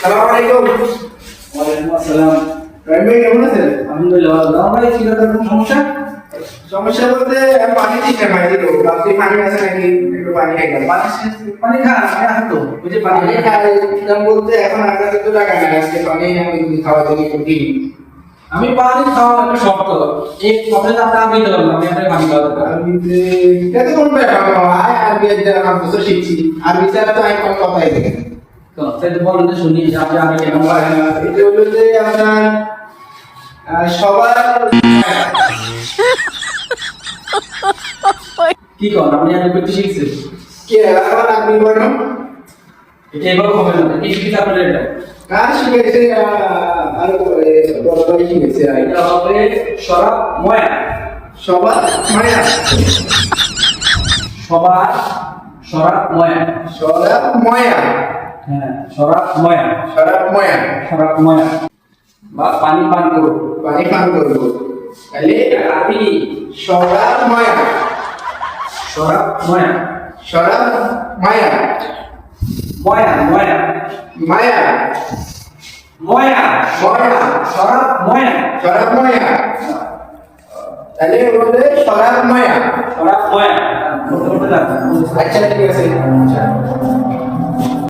সালাম আলাইকুম। ওয়ালাইকুম আসসালাম। রহিম ভাই কেমন আছেন? আলহামদুলিল্লাহ ভালো। ভাই ছিল তোর সমস্যা? সমস্যা বলতে আমি পানি আছে নাকি? একটু পানি খাইলাম পানি পানি খা আমি আসো ওই যে পানি পানি বলতে এখন আপনার তো টাকা নেই। আজকে পানি আমি খাওয়া করি আমি পানি খাওয়া একটা শর্ত এই কথাটা আপনি আমি দিতে আমি আপনাকে পানি খাওয়া দেবো আমি এটা কোন ব্যাপার বছর শিখছি। আরবি ছাড়া তো আমি কোনো কথাই দেখি তো বলেন শুনি আপনি আমি কেমন এটা হলো যে আপনার সবার কি করেন আপনি আমি করতে শিখছেন? কে এখন আপনি বলেন। এটা এবার হবে না কি শিখতে আপনার এটা? কাজ শিখেছে? আর বড় ভাই শিখেছে। এটা হবে সরাব ময়া। সবার মায়া। সবার সরাব ময়া। সরাব ময়া। হ্যাঁ সরাব ময়া সরাব ময়া সরাব ময়া বা পানি পান করো পানি পান করব তাহলে আপনি সরাব ময়া সরাব ময়া সরাব মায়া ময়া ময়া মায়া ময়া ময়া সরাব ময়া সরাব ময়া তাহলে বলতে সরাব ময়া সরাব ময়া আচ্ছা ঠিক আছে